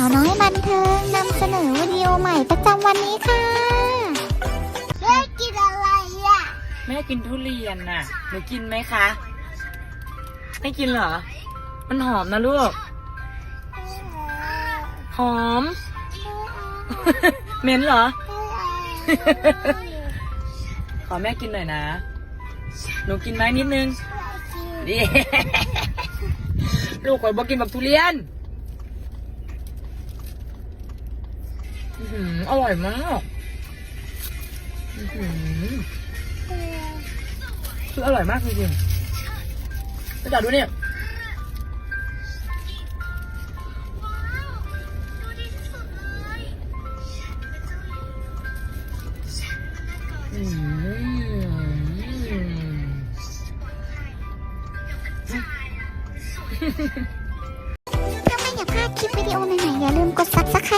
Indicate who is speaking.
Speaker 1: าวน้อยบันเทิงนำเสนอวิดีโอใหม่ประจำวันนี้ค่ะเฮ้ยกินอะไรอะ
Speaker 2: แม่กินทุเรียนน่ะ หนูกินไหมคะ ไม่กินเหรอ มันหอมนะลูก หอม เหม็นเหรอ ขอแม่กินหน่อยนะ หนูกินไหมนิดนึงดิลูกข่อยบอกกินแบบทุเรียน อื้อหืออร่อยมากอื้อหือคืออร่อยมากจริงๆไปจัดดูเนี่ยอืม
Speaker 1: ถ้าไม่อยากพลาดคลิปวิดีโอใหม่ๆอย่าลืมกด subscribe นะคะ